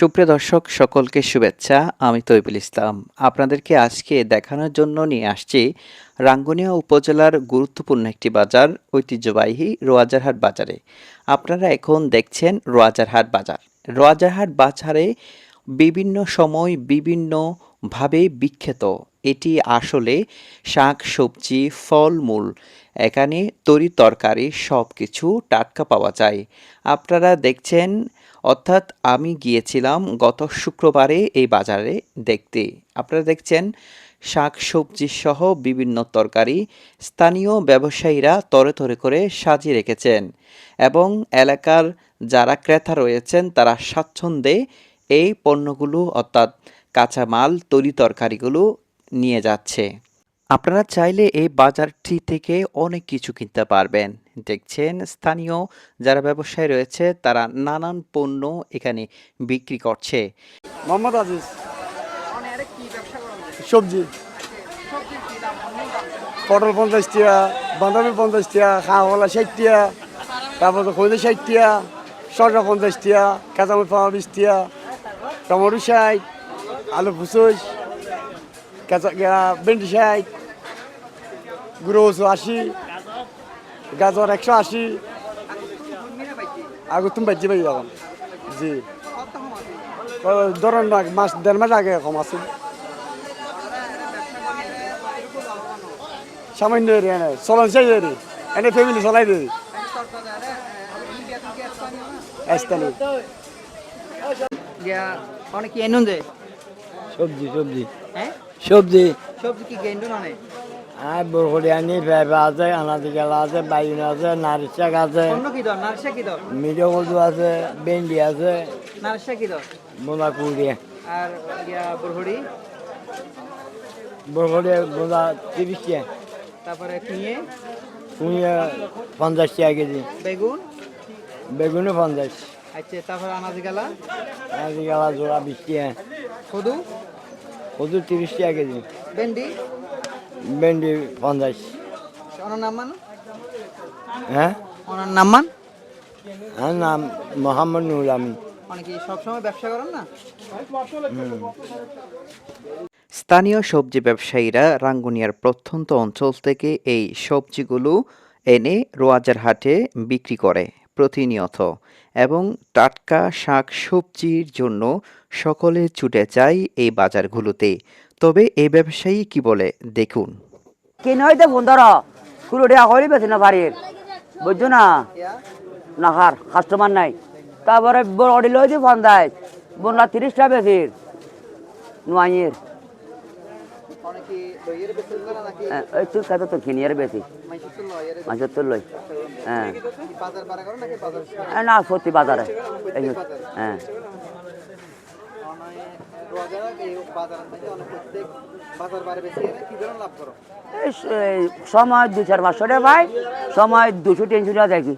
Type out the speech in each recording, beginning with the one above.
সুপ্রিয় দর্শক, সকলকে শুভেচ্ছা। আমি তৈবুল ইসলাম। আপনাদেরকে আজকে দেখানোর জন্য নিয়ে আসছি রাঙ্গুনিয়া উপজেলার গুরুত্বপূর্ণ একটি বাজার, ঐতিহ্যবাহী রোয়াজারহাট বাজারে। আপনারা এখন দেখছেন রোয়াজারহাট বাজার। রোয়াজারহাট বাজারে বিভিন্ন সময় বিভিন্নভাবে বিখ্যাত। এটি আসলে শাক, সবজি, ফলমূল, এখানে তরি তরকারি সব কিছু টাটকা পাওয়া যায়। আপনারা দেখছেন, অর্থাৎ আমি গিয়েছিলাম গত শুক্রবারে এই বাজারে দেখতে। আপনারা দেখছেন, শাক, সবজি সহ বিভিন্ন তরকারি স্থানীয় ব্যবসায়ীরা তরে তরে করে সাজিয়ে রেখেছেন এবং এলাকার যারা ক্রেতা রয়েছেন, তারা স্বাচ্ছন্দ্যে এই পণ্যগুলো, অর্থাৎ কাঁচামাল, তরি তরকারিগুলো নিয়ে যাচ্ছে। আপনারা চাইলে এই বাজারটি থেকে অনেক কিছু কিনতে পারবেন। দেখছেন, স্থানীয় যারা ব্যবসায়ী রয়েছে, তারা নানান পণ্য এখানে বিক্রি করছে। মোহাম্মদ আজিজ। সবজি। পটল পঞ্চাশ টিয়া বাঁধাকপি পঞ্চাশ টিয়া খাওয়ালা ষাট টিয়া তারপর তো খৈলে ষাট টিয়া সরকা পঞ্চাশ টিয়া কাঁচামরিচ পাওয়া বিশ টিয়া টমেটো ষাট, আলু ফুসুস ভেন্ডি ষাট কচু আশি গাজর একশো আশি আগে তুমি বাজি পাই এখন জি। ধরেন মাস দেড় মাস আগে কম আছে। সামান্য নেই চলন চাই এরি। এনে ফ্যামিলি চলাই গিয়া অনেক সবজি সবজি। সবজি। সবজি কি গেন্ডুন অনেক আর বরকরি আনি পেঁপে আছে আনাদি গেলা আছে বাইন আছে নারিশ শাক আছে। অন্য কি দর নারসা কি দর মিডিয়া কচু আছে ভেন্ডি আছে। নারসা কি দর বোনা কুড়ি। আর গিয়া বরহড়ি বোনা তিরিশ টাকা তারপরে কুঁয়ে? কুড়িয়ে পঞ্চাশ টাকা কেজি। বেগুন? বেগুনও পঞ্চাশ। আচ্ছা তারপরে আনাদি গেলা জোড়া বিশ টাকা কদু? কচু তিরিশ টাকা কেজি। ভেন্ডি? ভেন্ডি পঞ্চাশ। ওনার নাম মান? হ্যাঁ? ওনার নাম মান? আমার নাম মোহাম্মদ নুর আমিন। অনেক সবসময় ব্যবসা করেন না? স্থানীয় সবজি ব্যবসায়ীরা রাঙ্গুনিয়ার প্রত্যন্ত অঞ্চল থেকে এই সবজিগুলো এনে রোয়াজার হাটে বিক্রি করে। প্রতিনিয়ত এবং টাটকা শাক সবজির জন্য সকলে ছুটে যায় এই বাজারগুলোতে। তবে এই ব্যবসায়ী কি বলে, দেখুন। কিন হইতে ফোন ধর কুড়ো টাকা হইলে বেশি না বাড়ির। বুঝছ না? না হার কাস্টমার নাই। তারপরে লই দিয়ে ফোন দেয় বোনলা তিরিশটা বেশির। নোয়াইয়ের অনেক কি দইয়ের বেশি করে নাকি? ওই তুই খাতে তো কিনিয়ার বেশি। মাইসুর তো লয়ের মাছের তোর লই হ্যাঁ। না সত্যি বাজারে। হ্যাঁ। বেশি সময় দু চার মাস ধরে ভাই সময় দুশো তিনশো টাকা দেখি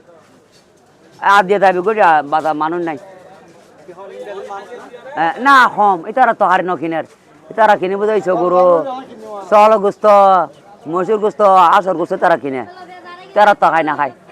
আর দিয়ে যাবে গো বাজার মানুষ নাই। না? কম। এটারা তো হারি নকিনের তারা কিনে বুঝাইছ, গরু? চল গুস্ত, মসুর গোস্ত আসর গোস্ত তারা কিনে। তারা তো খায় না, খায়।